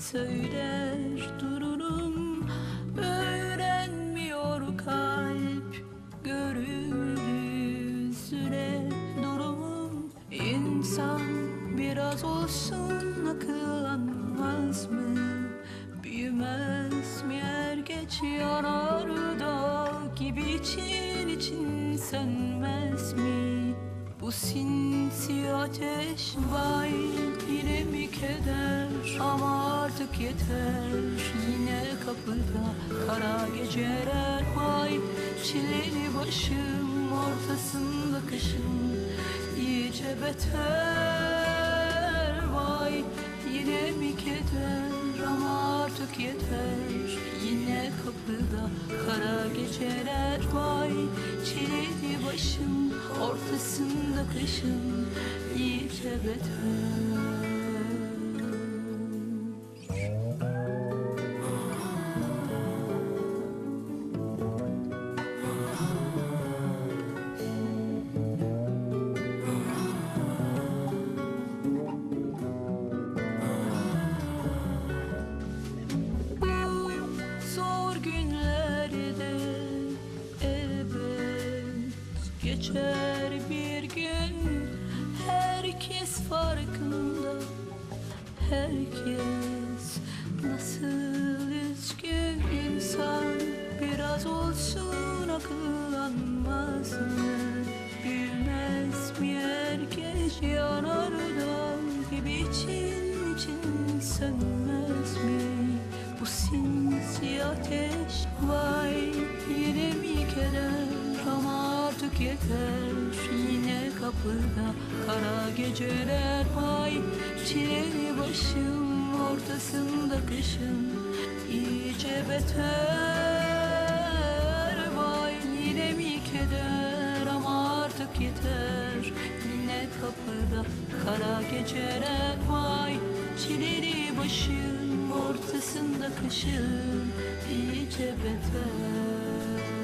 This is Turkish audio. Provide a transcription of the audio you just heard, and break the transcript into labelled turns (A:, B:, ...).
A: söyler dururum Öğrenmiyor kalp görüldüğü süre durumum İnsan biraz olsun akıllanmaz mı? Büyümez mi er geç yanarda gibi için için sönmez mi? Bu sinsi ateş vay yine mi keder ama yeter Yine kapıda kara geceler vay. Çileli başım ortasında kışım iyice beter vay. Yine mi keder ama artık yeter. Yine kapıda kara geceler vay. Çileli başım ortasında kışım iyice beter geçer bir gün Herkes farkında Herkes nasıl üzgün insan Biraz olsun akıllanmaz mı? Bilmez mi herkes yanardan gibi için için sönmez mi? Bu sinsi ateş vay yine mi artık yeter Yine kapıda. Kara geceler vay Çileli başım ortasında kışım iyice beter Vay yine mi keder? Ama artık yeter. Yine kapıda. Kara geceler vay Çileli başım ortasında kışım iyice beter